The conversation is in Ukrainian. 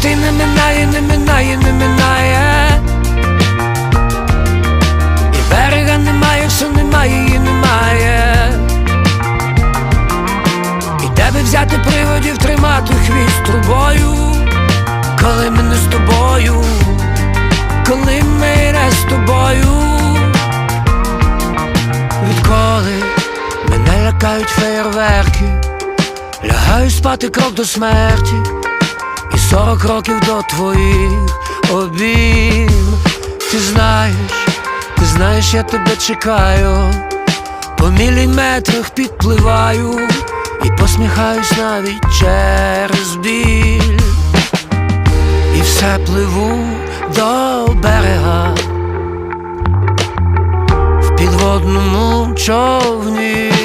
лютий не минає, не минає, не минає. І берега немає, все немає і немає. І тебе взяти приводів, тримати хвіст трубою, коли ми не з тобою, коли ми не з тобою. Відколи мене лякають феєрверки, лягаю спати крок до смерті, сорок років до твоїх обійм. Ти знаєш, ти знаєш, я тебе чекаю, по міліметрах підпливаю і посміхаюсь навіть через біль. І все пливу до берега в підводному човні.